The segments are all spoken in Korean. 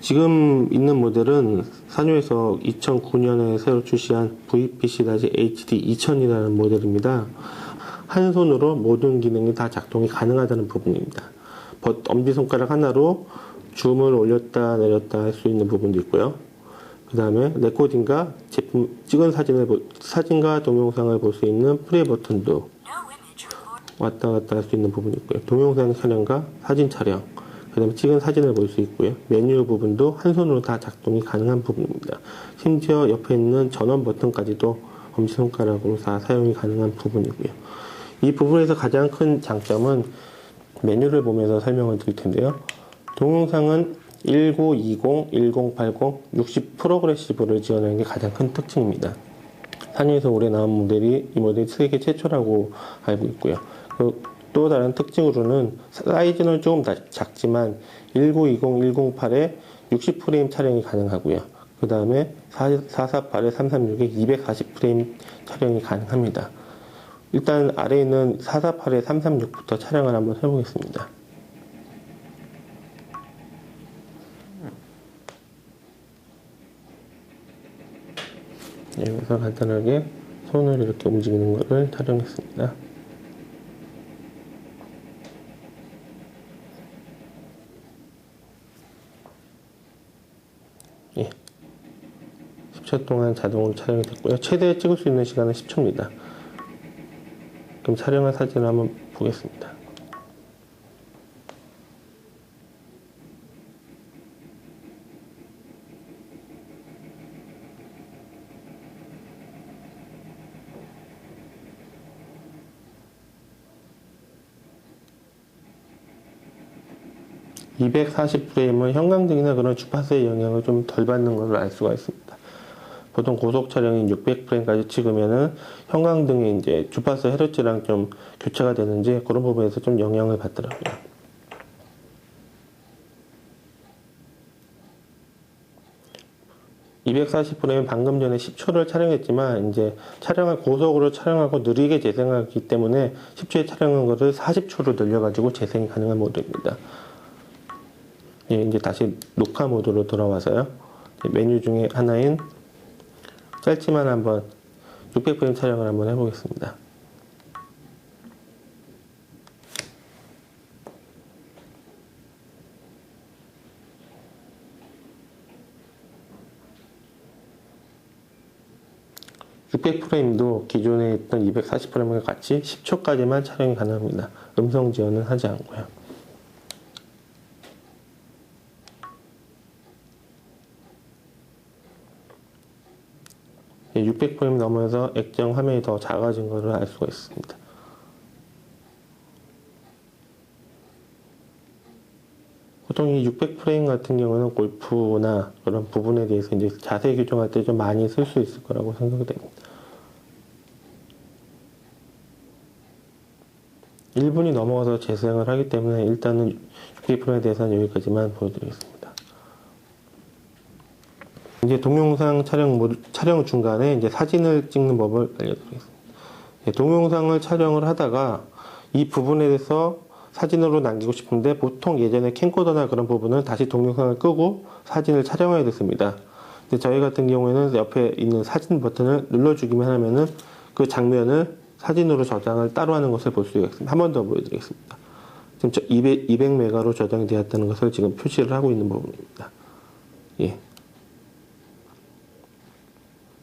지금 있는 모델은 산유에서 2009년에 새로 출시한 VPC-HD 2000이라는 모델입니다. 한 손으로 모든 기능이 다 작동이 가능하다는 부분입니다. 버- 엄지손가락 하나로 줌을 올렸다 내렸다 할 수 있는 부분도 있고요. 그 다음에 레코딩과 제품 찍은 사진을 보- 사진과 동영상을 볼 수 있는 플레이 버튼도. 왔다 갔다 할 수 있는 부분이 있고요. 동영상 촬영과 사진 촬영, 그 다음에 찍은 사진을 볼 수 있고요. 메뉴 부분도 한 손으로 다 작동이 가능한 부분입니다. 심지어 옆에 있는 전원 버튼까지도 엄지손가락으로 다 사용이 가능한 부분이고요. 이 부분에서 가장 큰 장점은 메뉴를 보면서 설명을 드릴 텐데요. 동영상은 1920, 1080, 60 프로그레시브를 지원하는 게 가장 큰 특징입니다. 산유에서 올해 나온 모델이 이 모델이 세계 최초라고 알고 있고요. 그 또 다른 특징으로는 사이즈는 조금 다 작지만 1920, 108에 60프레임 촬영이 가능하고요. 그 다음에 448에 336에 240프레임 촬영이 가능합니다. 일단 아래에 있는 448에 336부터 촬영을 한번 해보겠습니다. 여기서 간단하게 손을 이렇게 움직이는 것을 촬영했습니다. 예. 10초 동안 자동으로 촬영이 됐고요. 최대 찍을 수 있는 시간은 10초입니다. 그럼 촬영한 사진을 한번 보겠습니다. (240프레임은) 형광등이나 그런 주파수의 영향을 좀 덜 받는 것을 알 수가 있습니다. 보통 고속 촬영인 600프레임까지 찍으면은 형광등이 이제 주파수 헤르츠랑 좀 교차가 되는지 그런 부분에서 좀 영향을 받더라고요. (240프레임) 방금 전에 (10초를) 촬영했지만 이제 촬영을 고속으로 촬영하고 느리게 재생하기 때문에 (10초에) 촬영한 거를 (40초로) 늘려가지고 재생이 가능한 모드입니다. 예, 이제 다시 녹화 모드로 돌아와서요. 메뉴 중에 하나인 짧지만 한번 600프레임 촬영을 한번 해보겠습니다. (600프레임도) 기존에 있던 (240프레임과) 같이 (10초까지만) 촬영이 가능합니다. 음성 지원은 하지 않고요. 600프레임 넘어서 액정 화면이 더 작아진 것을 알 수가 있습니다. 보통 이 600프레임 같은 경우는 골프나 그런 부분에 대해서 이제 자세 교정할 때 좀 많이 쓸 수 있을 거라고 생각이 됩니다. 1분이 넘어가서 재생을 하기 때문에 일단은 600프레임에 대해서는 여기까지만 보여드리겠습니다. 이제 동영상 촬영 촬영 중간에 이제 사진을 찍는 법을 알려드리겠습니다. 예, 동영상을 촬영을 하다가 이 부분에 대해서 사진으로 남기고 싶은데 보통 예전에 캠코더나 그런 부분은 다시 동영상을 끄고 사진을 촬영해야 됐습니다. 근데 저희 같은 경우에는 옆에 있는 사진 버튼을 눌러주기만 하면은 그 장면을 사진으로 저장을 따로 하는 것을 볼 수가 있습니다. 한 번 더 보여드리겠습니다. 지금 200, 200메가로 저장이 되었다는 것을 지금 표시를 하고 있는 부분입니다. 예.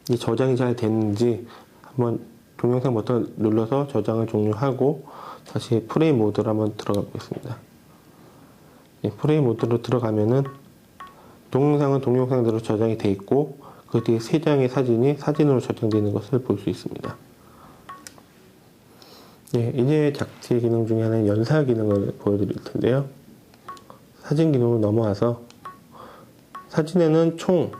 이 저장이 잘 됐는지 한번 동영상 버튼 눌러서 저장을 종료하고 다시 프레임 모드로 한번 들어가 보겠습니다. 예, 프레임 모드로 들어가면은 동영상은 동영상대로 저장이 돼 있고 그 뒤에 세 장의 사진이 사진으로 저장되는 것을 볼 수 있습니다. 예, 이제 작체 기능 중에 하나는 연사 기능을 보여드릴 텐데요. 사진 기능으로 넘어와서 사진에는 총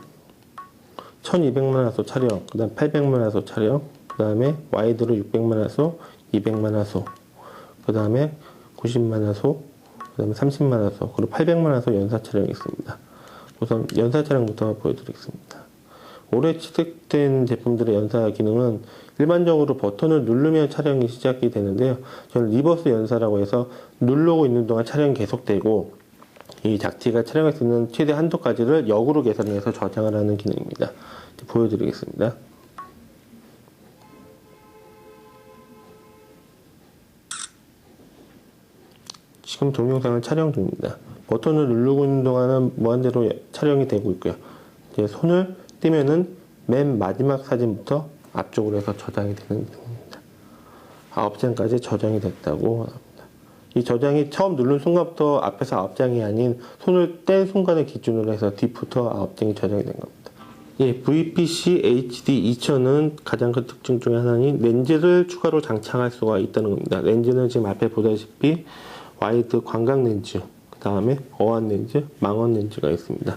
1200만 화소 촬영, 그 다음 800만 화소 촬영, 그 다음에 와이드로 600만 화소, 200만 화소, 그 다음에 90만 화소, 그 다음에 30만 화소, 그리고 800만 화소 연사 촬영이 있습니다. 우선 연사 촬영부터 보여드리겠습니다. 올해 취득된 제품들의 연사 기능은 일반적으로 버튼을 누르면 촬영이 시작이 되는데요. 저는 리버스 연사라고 해서 누르고 있는 동안 촬영이 계속되고 이 작티가 촬영할 수 있는 최대 한도까지를 역으로 계산해서 저장을 하는 기능입니다. 보여드리겠습니다. 지금 동영상을 촬영 중입니다. 버튼을 누르고 있는 동안은 무한대로 촬영이 되고 있고요. 이제 손을 떼면은 맨 마지막 사진부터 앞쪽으로 해서 저장이 되는 기능입니다. 아홉 장까지 저장이 됐다고 합니다. 이 저장이 처음 누른 순간부터 앞에서 아홉 장이 아닌 손을 뗀 순간을 기준으로 해서 뒤부터 아홉 장이 저장이 된 겁니다. 예, VPC HD 2000은 가장 큰 특징 중에 하나는 렌즈를 추가로 장착할 수가 있다는 겁니다. 렌즈는 지금 앞에 보다시피 와이드 광각 렌즈, 그 다음에 어안 렌즈, 망원 렌즈가 있습니다.